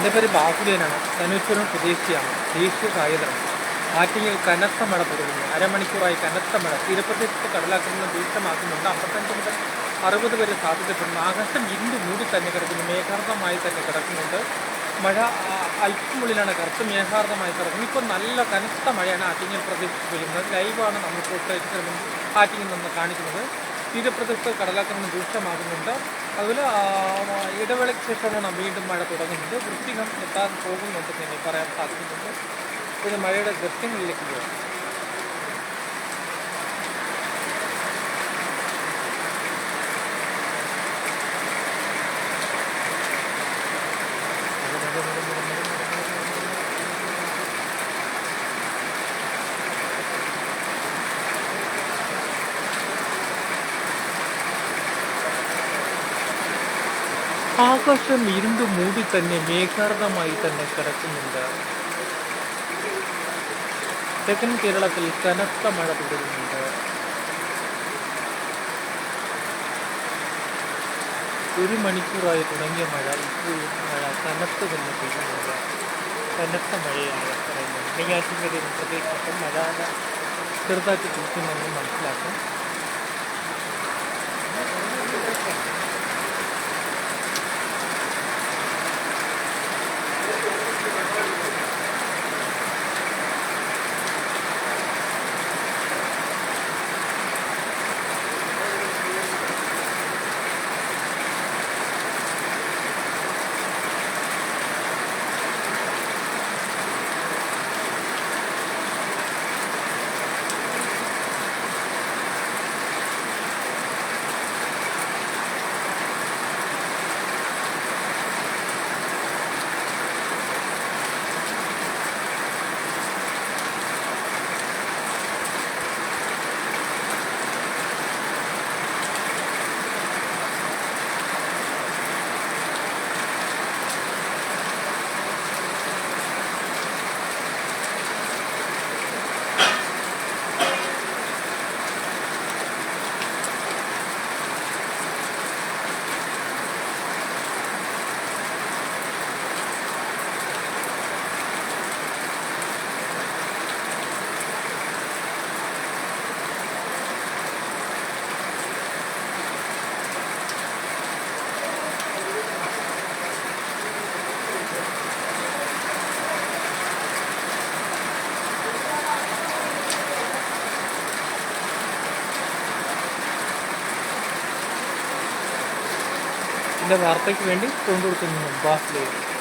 എന്റെ പേര് ബാഹുലേനാണ് ധനുശ്വരം സ്വദേശിയാണ് ദേശീയ കായികമാണ് ആറ്റിങ്ങിൽ കനത്ത മഴ തുടരുന്നു അരമണിക്കൂറായി കനത്ത മഴ. തീരപ്രദേശത്ത് കടലാക്രമണം രൂക്ഷമാക്കുന്നുണ്ട് അമ്പത്തഞ്ച് മുതൽ അറുപത് വരെ സാധ്യതപ്പെടുന്നു ആകാശം ഇരുണ്ട് മൂടി തന്നെ കിടക്കുന്നു. മേഘാർദ്ദമായി തന്നെ കിടക്കുന്നുണ്ട്. മഴ അല്പമുള്ളിലാണ് കറുത്ത് മേഘാർദ്ദമായി കിടക്കുന്നത് ഇപ്പോൾ നല്ല കനത്ത മഴയാണ് ആറ്റിങ്ങൽ പ്രദേശത്ത് പെയ്യുന്നത്. ലൈവാണ് നമ്മൾ ഫോട്ടോ ആറ്റിങ്ങിൽ നിന്ന് കാണിക്കുന്നത്. തീരപ്രദേശത്ത് കടലാക്രമണം രൂക്ഷമാകുന്നുണ്ട്. അതുപോലെ ഇടവേളയ്ക്ക് ശേഷമാണ് വീണ്ടും മഴ തുടങ്ങുന്നത്. വൃത്തികം എത്താൻ പോകുന്നുണ്ടെന്ന് പറയാൻ സാധിക്കുന്നുണ്ട്. ഇത് മഴയുടെ ദൃശ്യങ്ങളിലേക്ക് പോകാം. ആകാശം ഇരുണ്ട് മൂടി തന്നെ മേഘാർദ്ദമായി തന്നെ കിടക്കുന്നുണ്ട്. തെക്കൻ കേരളത്തിൽ കനത്ത മഴ തുടരുന്നുണ്ട്. ഒരു മണിക്കൂറായി തുടങ്ങിയ മഴ ഇപ്പോഴും മഴ കനത്ത് തന്നെ പെയ്യുന്നുണ്ട്. കനത്ത മഴയാണ് പറയുന്നത്. നെയ്യാറ്റിൻകര പ്രദേശത്ത് മഴ ചെറുതാക്കി കുറിക്കുന്നെന്ന് മനസ്സിലാക്കും. വാർത്തയ്ക്ക് വേണ്ടി കൊണ്ടുകൊടുക്കുന്നു ബാസിലേക്ക്